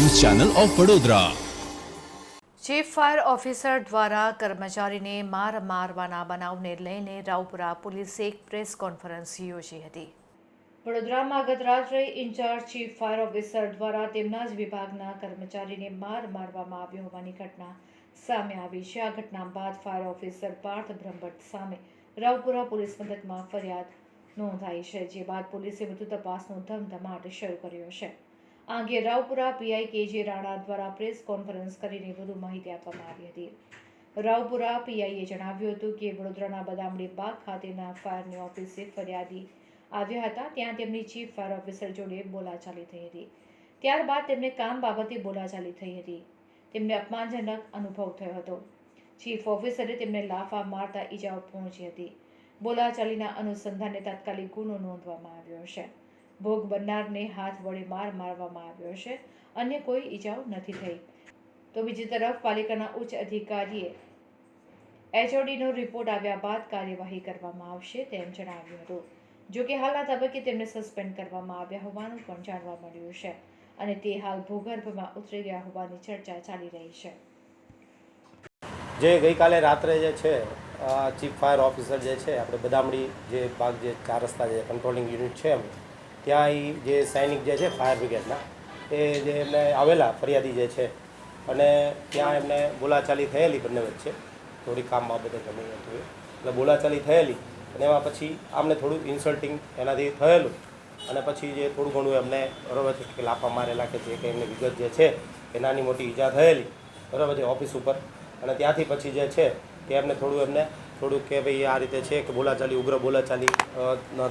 Channel of Vadodara. Chief fire officer દ્વારા કર્મચારીને માર મારવાના બનાવને લઈને રાવપુરા પોલીસે એક પ્રેસ કોન્ફરન્સ યોજી હતી. વડોદરામાં ગત રાત્રે ઇન્ચાર્જ ચીફ ફાયર ઓફિસર દ્વારા તેમના જ વિભાગના કર્મચારીને માર મારવામાં આવ્યો હોવાની ઘટના સામે આવી છે. આ ઘટના બાદ ફાયર ઓફિસર પાર્થ બ્રહ્મભટ્ટ સામે રાવપુરા પોલીસ મથકમાં ફરિયાદ નોંધાઈ છે જે બાદ પોલીસે વધુ તપાસનો ધમધમાટ શરૂ કર્યો છે. આ અંગે રાવપુરા પીઆઈ કેજે રાણા દ્વારા પ્રેસ કોન્ફરન્સ કરીને વધુ માહિતી આપવામાં આવી હતી. રાવપુરા પીઆઈએ જણાવ્યું હતું કે વડોદરાના બદામડી બાગ ખાતેના ફાયરની ઓફિસે ફરિયાદી આવ્યા હતા. ત્યાં તેમની ચીફ ફાયર ઓફિસર જોડે બોલાચાલી થઈ હતી. ત્યારબાદ તેમને કામ બાબતે બોલાચાલી થઈ હતી. તેમને અપમાનજનક અનુભવ થયો હતો. ચીફ ઓફિસરે તેમને લાફા મારતા ઈજાઓ પહોંચી હતી. બોલાચાલીના અનુસંધાને તાત્કાલિક ગુનો નોંધવામાં આવ્યો છે. ભોગ બનનારને હાથ વડે માર મારવામાં આવ્યો છે. અન્ય કોઈ ઈજાઓ નથી થઈ. તો બીજી તરફ પાલિકાના ઉચ્ચ અધિકારીએ એચઓડીનો રિપોર્ટ આવ્યા બાદ કાર્યવાહી કરવામાં આવશે તેમ જણાવ્યું હતું. જો કે હાલના તબક્કે તેમને સસ્પેન્ડ કરવામાં આવ્યા હોવાનું પણ જાણવા મળ્યું છે અને તે હાલ ભૂગર્ભમાં ઉતરી ગયા હોવાની ચર્ચા ચાલી રહી છે. જે ગઈકાલે રાત્રે જે છે ચીફ ફાયર ઓફિસર જે છે, આપણે બદામડી જે ભાગ જે ચાર રસ્તા જે કંટ્રોલિંગ યુનિટ છે એમ ત્યાં એ જે સૈનિક જે છે, ફાયર બ્રિગેડના, એ જે એમને આવેલા ફરિયાદી જે છે, અને ત્યાં એમને બોલાચાલી થયેલી બંને વચ્ચે. થોડી કામ બાબતે ગમે હતું એટલે બોલાચાલી થયેલી, અને એમાં પછી આમને થોડું ઇન્સલ્ટિંગ એનાથી થયેલું. અને પછી જે થોડું ઘણું એમને બરાબર છે કે લાફા મારેલા કે જે કંઈ એમની વિગત જે છે, એ નાની મોટી ઈજા થયેલી, બરાબર છે, ઓફિસ ઉપર. અને ત્યાંથી પછી જે છે, તે એમને થોડું એમને થોડું કે ભાઈ આ રીતે છે કે બોલાચાલી ઉગ્ર બોલાચાલી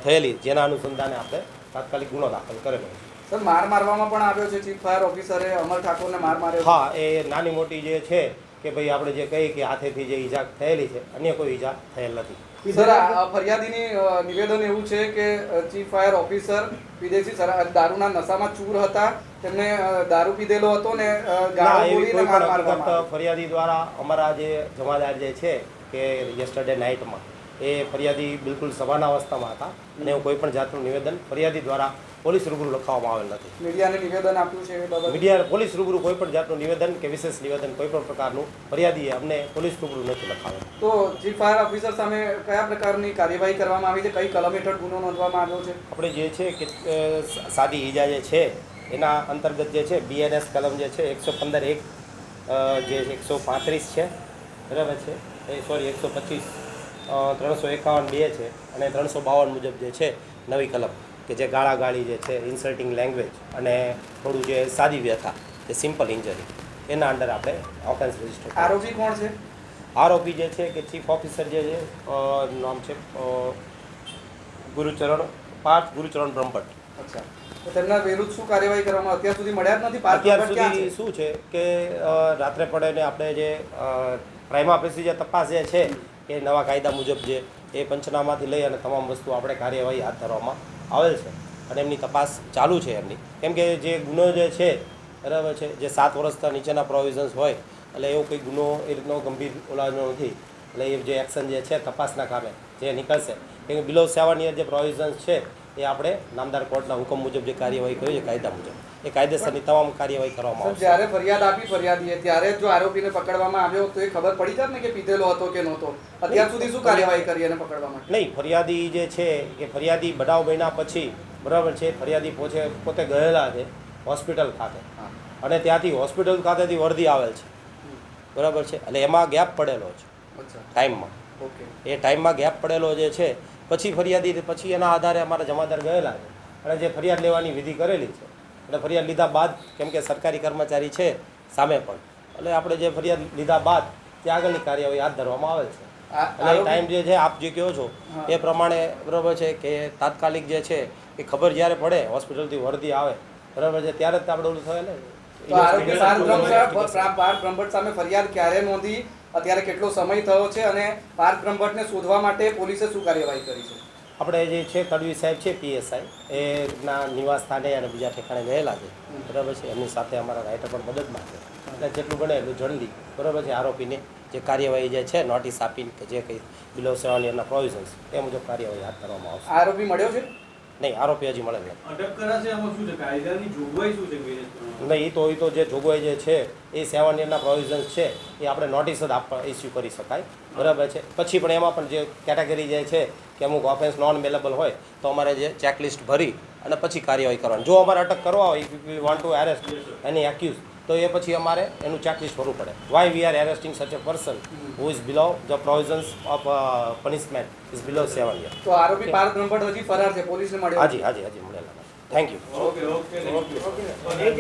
થયેલી જેના અનુસંધાને આપણે તાત્કાલિક ગુનો દાખલ કરેલો સર માર મારવામાં પણ આવ્યો છે ચીફ ફાયર ઓફિસરે અમર ઠાકોરને માર માર્યો હા એ નાની મોટી જે છે કે ભાઈ આપણે જે કહીએ કે હાથેથી જે ઈજા થયેલી છે અન્ય કોઈ ઈજા થયેલ નથી. સર ફરિયાદીની નિવેદન એવું છે કે ચીફ ફાયર ઓફિસર વિદેશી સર- દારૂના નશામાં ચૂર હતા તેમને દારૂ પીધેલો હતો ને. ફરિયાદી દ્વારા અમારા જે જમાદાર જે છે કે યસ્ટરડે નાઇટમાં એ ફરિયાદી બિલકુલ સભાના અવસ્થામાં હતા અને એવું કોઈ પણ જાતનું નિવેદન ફરિયાદી દ્વારા પોલીસ રૂબરૂ લખવામાં આવેલ નથી. મીડિયાને નિવેદન આપ્યું છે મીડિયા પોલીસ રૂબરૂ કોઈ પણ જાતનું નિવેદન કે વિશેષ નિવેદન કોઈ પણ પ્રકારનું ફરિયાદીએ અમને પોલીસ રૂબરૂ નથી લખાવેલ. તો ચીફ ફાયર ઓફિસર સામે કયા પ્રકારની કાર્યવાહી કરવામાં આવી છે? કઈ કલમ હેઠળ ગુનો નોંધવામાં આવ્યો છે? આપણે જે છે કે સાદી ઈજા જે છે એના અંતર્ગત જે છે બીએનએસ કલમ જે છે એકસો પંદર એક જે એકસો પાંત્રીસ છે બરાબર છે? એ સોરી એકસો પચીસ ત્રણસો એકાવન બે છે અને ત્રણસો બાવન મુજબ જે છે નવી કલમ કે જે ગાળાગાળી જે છે ઇન્સલ્ટિંગ લેંગ્વેજ અને થોડું જે સાદી વ્યથા જે સિમ્પલ ઇન્જરી એના અંડર આપણે ઓફેન્સ રજિસ્ટર આરોપી કોણ છે? આરોપી જે છે કે ચીફ ઓફિસર જે છે નામ છે ગુરુચરણ પાર્થ ગુરુચરણ બ્રહ્મભટ્ટ. અચ્છા. તો તેમના વિરુદ્ધ શું કાર્યવાહી કરવામાં અત્યાર સુધી મળ્યા જ નથી? અત્યાર સુધી શું છે કે રાત્રે પડે ને આપણે જે પ્રાઇમા પેસી જે તપાસ જે છે એ નવા કાયદા મુજબ જે એ પંચનામાથી લઈ અને તમામ વસ્તુ આપણે કાર્યવાહી હાથ ધરવામાં આવેલ છે અને એમની તપાસ ચાલુ છે એમની. કેમ કે જે ગુનો જે છે, બરાબર છે, જે સાત વર્ષના નીચેના પ્રોવિઝન્સ હોય, એટલે એવો કોઈ ગુનો એ રીતનો ગંભીર ઓલાનો નથી. એટલે એ જે એક્શન જે છે તપાસના કામે જે નીકળશે. કેમ કે બિલો સેવન યર જે પ્રોવિઝન્સ છે એ આપણે નામદાર કોર્ટના હુકમ મુજબ જે કાર્યવાહી કરી છે કાયદા મુજબ. એ કાયદેસરની તમામ કાર્યવાહી કરવામાં આવશે. જ્યારે ફરિયાદ આપી ફરિયાદીએ ત્યારે જો આરોપીને પકડવામાં આવ્યો તો એ ખબર પડી જાત ને કે પીધેલો હતો કે નહોતો? અત્યાર સુધી શું કાર્યવાહી કરી એને પકડવા માટે? નહીં ફરિયાદી જે છે કે ફરિયાદી બનાવ બન્યા પછી બરાબર છે ફરિયાદી પોતે પોતે ગયેલા છે હોસ્પિટલ ખાતે. અને ત્યાંથી હોસ્પિટલ ખાતેથી વર્દી આવેલ છે. બરાબર છે એટલે એમાં ગેપ પડેલો છે ટાઈમમાં. ઓકે. એ ટાઈમમાં ગેપ પડેલો જે છે પછી ફરિયાદી પછી એના આધારે અમારા જમાદાર ગયેલા છે અને જે ફરિયાદ લેવાની વિધિ કરેલી છે એટલે ફરિયાદ લીધા બાદ કેમ કે સરકારી કર્મચારી છે સામે પણ એટલે આપણે જે ફરિયાદ લીધા બાદ ત્યાં આગળની કાર્યવાહી હાથ ધરવામાં આવે છે અને ટાઈમ જે છે આપ જે કહો છો એ પ્રમાણે બરાબર છે કે તાત્કાલિક જે છે એ ખબર જ્યારે પડે હોસ્પિટલથી વર્દી આવે બરાબર છે ત્યારે જ આપણે ઓલું થયેલું ને ફરિયાદ ક્યારે નોંધી અત્યારે કેટલો સમય થયો છે અને પાર્થ બ્રહ્મભટ્ટને શોધવા માટે પોલીસે શું કાર્યવાહી કરી છે? આપણે જે છે તડવી સાહેબ છે પીએસઆઈ. એના નિવાસ સ્થાને અને બીજા ઠેકાણે રહેલા છે. બરાબર છે? એમની સાથે અમારા રાઇટર પણ મદદ માંગે એટલે જેટલું બને એટલું જલ્દી. બરાબર છે? આરોપીને જે કાર્યવાહી જે છે નોટિસ આપીને કે જે કંઈ બિલો સેવાની એના પ્રોવિઝન્સ એ મુજબ કાર્યવાહી હાથ ધરવામાં આવશે. આરોપી મળ્યો છે? નહીં આરોપી હજી મળેલ નથી નહીં એ તો એ તો જે જોગવાઈ જે છે એ સેવન યરના પ્રોવિઝન્સ છે એ આપણે નોટિસ જ આપવા ઇસ્યુ કરી શકાય. બરાબર છે? પછી પણ એમાં પણ જે કેટેગરી જે છે કે અમુક ઓફેન્સ નોન અવેલેબલ હોય તો અમારે જે ચેકલિસ્ટ ભરી અને પછી કાર્યવાહી કરવાની. જો અમારે અટક કરવા હોય if we want to arrest any accuse તો એ પછી અમારે એનું ચાર્જિસ કરવું પડે. Y we are arresting such a person who is below the provisions of punishment is below seven year તો આરોપી પાર્થ બ્રહ્મભટ્ટ હજી ફરાર છે પોલીસને મળ્યો. હાજી હાજી હાજી મળેલા. Thank you okay okay okay